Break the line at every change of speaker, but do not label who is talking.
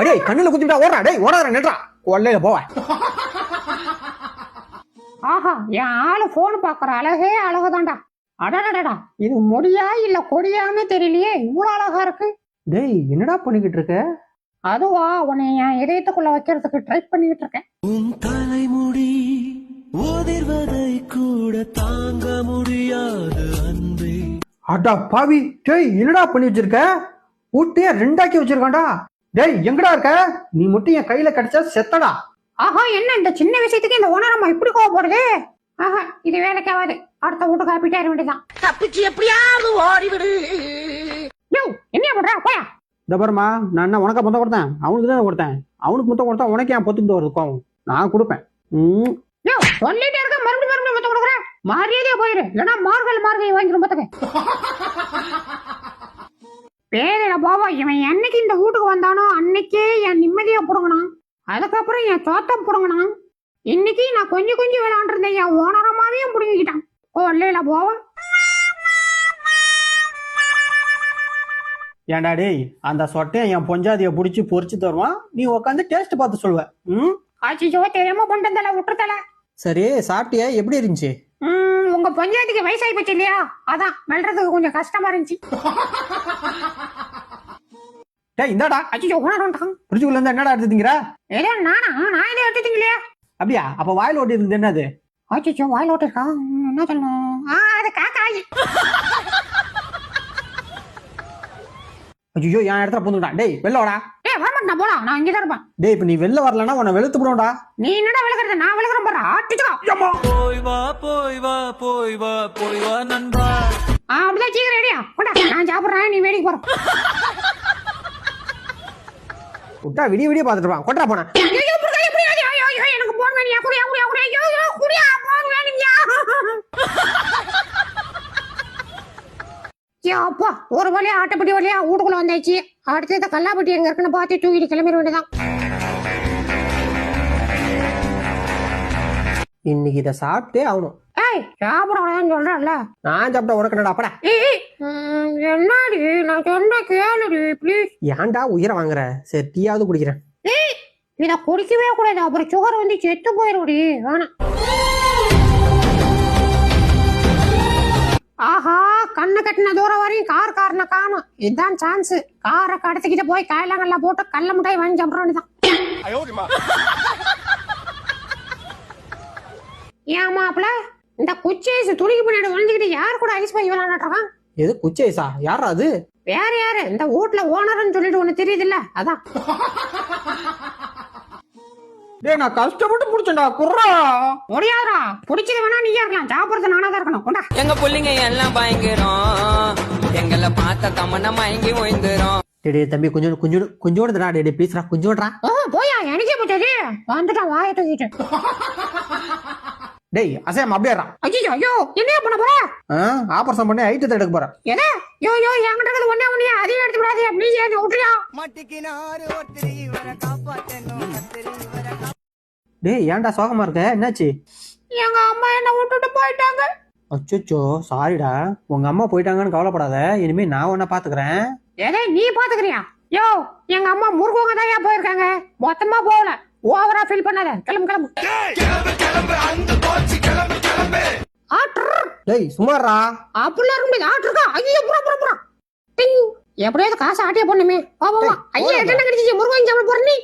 அடே கண்ணுல குத்திட்டா ஓடுறா. டேய் ஓடாத நின்றா கொள்ளையில போவ.
ஆஹா என் ஆளு போன் பாக்குற அழகே அழகுதான்டா. அடடடடா. இது முடியா இல்ல கொடியான்னு தெரியலையே. இவ்வளவு அழகா இருக்கு.
டேய் என்னடா பண்ணிக்கிட்டு இருக்க?
அதுவா உன்னை என் இதயத்துக்குள்ள வைக்கிறதுக்கு ட்ரை பண்ணிட்டு இருக்கேன்.
உன் தலைமுடி கூட தாங்க முடியாது.
அடா பாவி டேய் என்னடா பண்ணி வச்சிருக்க? ஊட்டிய ரெண்டாக்கி வச்சிருக்கான்டா. டேய் எங்கடா இருக்க? நீ மட்டும் என் கையில கிடைச்சா செத்தடா.
ஆஹா என்ன இந்த சின்ன விஷயத்துக்கு இந்த ஓனரம்மா இப்படி கோவப்படுது? ஆஹா இது வேலைக்காவது அடுத்த வீட்டு காப்பிட்டே வேண்டியதான்
தப்பிச்சு எப்படியாவது ஓடிவிடு.
யோ என்ன பண்ற? போயா.
இந்த பாருமா நான் என்ன உனக்கா முத்தம் கொடுத்தேன்? அவனுக்கு தான் கொடுத்தேன்? அவனுக்கு முத்தம் கொடுத்தா உனக்கு ஏன் பொத்துக்கிட்டு வருது கோவம்? நான் கொடுப்பேன். ம்.
யோ சொல்லிட்டே இருக்க மறுபடியும் மறுபடியும் மொத்தம் கொடுக்குறேன் மரியாதையா போயிரு. இல்லைன்னா மார்கல் மார்கை வாங்கிடும் பத்துக்க பேரிட பாவா. இவன் என்னைக்கு இந்த வீட்டுக்கு வந்தானோ அன்னைக்கே என் நிம்மதியா புடுங்கணும் அதுக்கப்புறம் என் தோட்டம் புடுங்கணும் இன்னைக்கு நான் கொஞ்சம் கொஞ்சம் விளையாண்டுருந்தேன் என் ஓனரமாவையும் புடுங்கிக்கிட்டான் ஓ இல்லையில போவா.
ஏன்டா டேய் அந்த சொட்டையை என் பொஞ்சாதியை பிடிச்சி பொரிச்சு தருவான். நீ உட்காந்து டேஸ்ட் பார்த்து சொல்லுவ. ம்?
ஆச்சிச்சோ தெரியாம பண்ணிட்டல விட்டுறதல
சரி சாப்பிட்டியா? எப்படி இருந்துச்சு?
உங்க பஞ்சாயத்துக்கு வயசாகி போச்சு இல்லையா அதான் மெல்றதுக்கு கொஞ்சம் கஷ்டமா இருந்துச்சு.
டேய் இந்தாடா.
அச்சிச்சோ ஓனரம்
ஃப்ரிட்ஜுக்குள்ள இருந்து என்னடா எடுத்துட்டீங்களா
ஏதோ நானா? நான் இதை எடுத்துட்டீங்க இல்லையா
அப்படியா? அப்ப வாயில் ஓட்டி என்னது?
அச்சோ வாயில் ஓட்டிருக்கா ம், என்ன சொல்லணும்? ஆ அது காக்காய்
ஐயோ என் இடத்துல புந்துட்டான் டேய் வெளில வாடா.
ஏய் வரமாட்டேன் போலாம். நான் இங்கே தான் இருப்பேன்.
டேய் இப்ப நீ வெளில வரலன்னா உன்னை வெளுத்து போடும்டா
நீ என்னடா விளக்குறது? நான் விளக்குறேன் பாரு. ஆட்டிச்சுக்கோ.
போய் வா போய் வா போய் வா போய் வா நண்பா.
ஆ அப்படிதான் சீக்கிரம் ரெடியா போடா. நான் சாப்பிட்றேன். நீ வேடிக்கை போற
விட்டா விடிய விடிய பார்த்துட்டு இருப்பான். கொட்டா போன
ஐயோ புரியா புரியாது ஐயோ ஐயோ எனக்கு போன் வேணியா குடியா குடியா குடியா ஐயோ ஐயோ குடியா போன் வேணும்யா ஏ அப்பா ஒரு வழியா ஆட்டப்பட்டி வழியா வீட்டுக்குள்ள வந்தாச்சு. அடுத்தது கல்லாப்பட்டி எங்க இருக்குன்னு பார்த்து தூக்கிட்டு கிளம்பிட வேண்டியதான்
இன்னைக்கு இதை சாப்பிட்டே ஆகணும்.
ஏய் சாப்பிட அவ்வளோதான் சொல்றேன்ல.
நான் சாப்பிட்டா உனக்கு என்னடா அப்படா?
என்னடி நான் சொன்னா கேளுடி ப்ளீஸ்
ஏன்டா உயிரை வாங்குற? சரி டீயாவது குடிக்கிறேன்.
ஏய் இத குடிக்கவே கூடாது. அப்புறம் சுகர் வந்து செத்து போயிருடி வேணாம். கண்ணு கட்டின தூரம் வரையும் கார் காரனை காணும். இதுதான் சான்ஸ் காரை கடத்திக்கிட்டு போய் காயலாங்கல்ல போட்டு கல்ல முட்டாய் வாங்கி சாப்பிட தான் ஏன் மாப்பிள? இந்த குச்சி ஐஸ் துணிக்கு பின்னாடி ஒழிஞ்சுக்கிட்டு யார் கூட ஐஸ் பை விளையாண்டுட்டு இருக்கான்
எது குச்சி ஐசா யாரா அது?
வேற யாரு? இந்த வீட்ல ஓனர்னு சொல்லிட்டு ஒண்ணு தெரியுதுல்ல அதான்.
டேய் நான் கஷ்டப்பட்டு முடிச்சேன்டா குர்ரா
முடியாதுடா. பிடிச்சது வேணா நீயா இருக்கலாம். சாப்பிடுறது நானா தான் இருக்கணும். கொண்டா.
எங்க புள்ளைங்க எல்லாம் பயங்கரம். எங்களை பார்த்த தமன்னா மயங்கி ஓய்ந்துரும்.
டேய் டேய் தம்பி கொஞ்சம் கொஞ்சம் கொஞ்சோடு டேய் டேய் ப்ளீஸ்ரா கொஞ்சோடுறா
ஓ போயா? எனக்கே போச்சது வந்துட்டான் வாயை தூக்கிட்டு.
டேய் அசையாம அப்படியேறா
ஐயோ ஐயோ என்ன பண்ண போற?
ஆபரேஷன் பண்ணி ஐட்டத்தை எடுக்க போறேன்.
எதை யோ யோ என்கிட்ட இருக்கிறது ஒண்ணே ஒண்ணியா? அதையும் எடுத்து விடாதே ப்ளீஸ் ஏன் விட்டுறியா?
மட்டிக்கினாரு ஒருத்தர் இவரை காப்பாத்தணும்.
டேய் ஏன்டா சோகமா இருக்க? என்னாச்சு?
எங்க அம்மா என்ன விட்டுட்டு போயிட்டாங்க.
அச்சோ சாரிடா உங்க அம்மா போயிட்டாங்கன்னு கவலைப்படாத. இனிமே நான் உன்னை பாத்துக்கிறேன்.
எதை நீ பாத்துக்கிறியா? யோ எங்க அம்மா முருகவங்க தான் போயிருக்காங்க? மொத்தமா போகல. ஓவரா ஃபீல் பண்ணாத. கிளம்பு கிளம்பு.
டேய் சுமாரா
அப்படிலாம் இருக்க முடியாது ஆட்ருக்கா ஐயோ புறா புறா புறா. டிங். எப்படியாவது காசு ஆட்டிய பொண்ணுமே வா ஐயா என்ன கிடைச்சிச்சு. முருகன் சாப்பிட போற நீ.